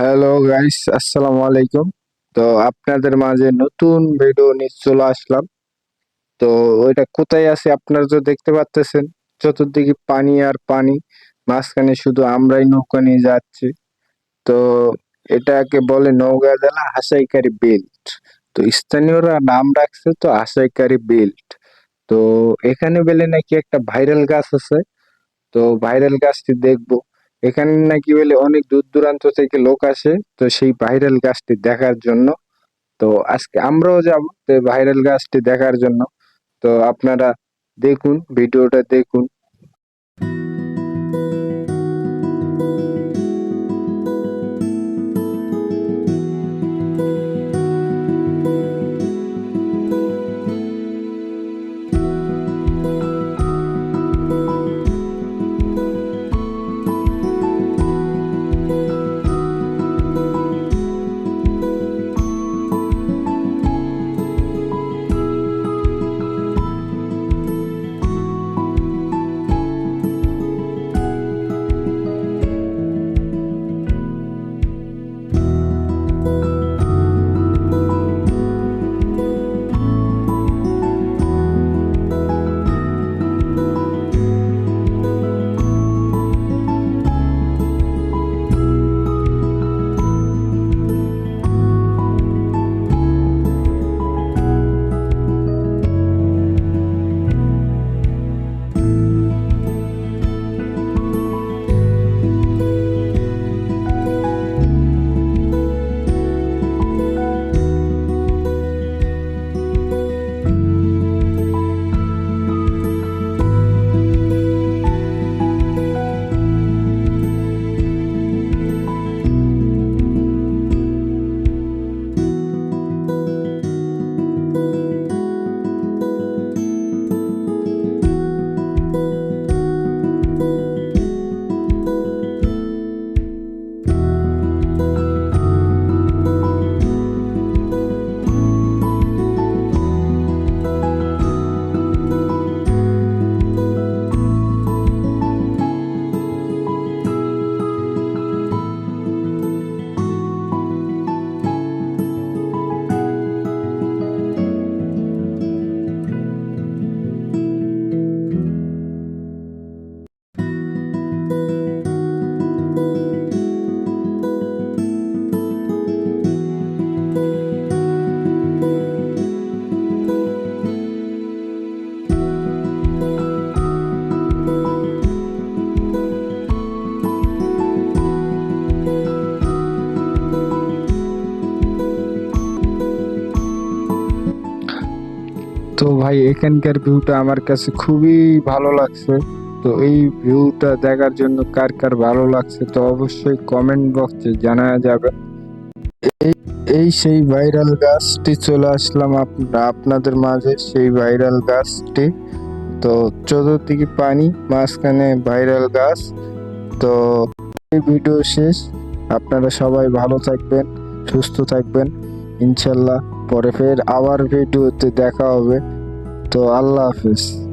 Hello guys আসসালামু আলাইকুম তো আপনাদের মাঝে নতুন ভিডিও নিয়ে চলে আসলাম। তো ওইটা কোথায় আছে আপনারা তো দেখতে পাচ্ছেন চতুর্দিকে পানি আর পানি, মাঝখানে শুধু আমরাই নৌকা নিয়ে যাচ্ছি। তো এটাকে বলে নৌকা জেলা হাসাইকারি বেল্ট তো স্থানীয়রা নাম রাখছে তো হাসাইকারি বেল্ট তো এখানে বেলে নাকি একটা ভাইরাল গাছ আছে। তো ভাইরাল গাছটি দেখব। এখানে নাকি বলে অনেক দূর দূরান্ত থেকে লোক আসে, তো সেই ভাইরাল গাছটি দেখার জন্য। তো আজকে আমরাও যাব, তো ভাইরাল গাছটি দেখার জন্য। তো আপনারা দেখুন, ভিডিওটা দেখুন। তো ভাই, এখানকার ভিউটা আমার কাছে খুবই ভালো লাগছে। তো এই ভিউটা দেখার জন্য কার কার ভালো লাগছে, তো অবশ্যই কমেন্ট বক্সে জানা যাবে। এই এই সেই ভাইরাল গাছটি চলে আসলাম আপ- আপনাদের মাঝে সেই ভাইরাল গাছটি। তো চতুর্দিকে পানি, মাঝখানে ভাইরাল গাছ। তো এই ভিডিও শেষ। আপনারা সবাই ভালো থাকবেন, সুস্থ থাকবেন। ইনশাল্লাহ পরে ফের আবার ভিডিওতে দেখা হবে। তো আল্লাহ হাফিজ।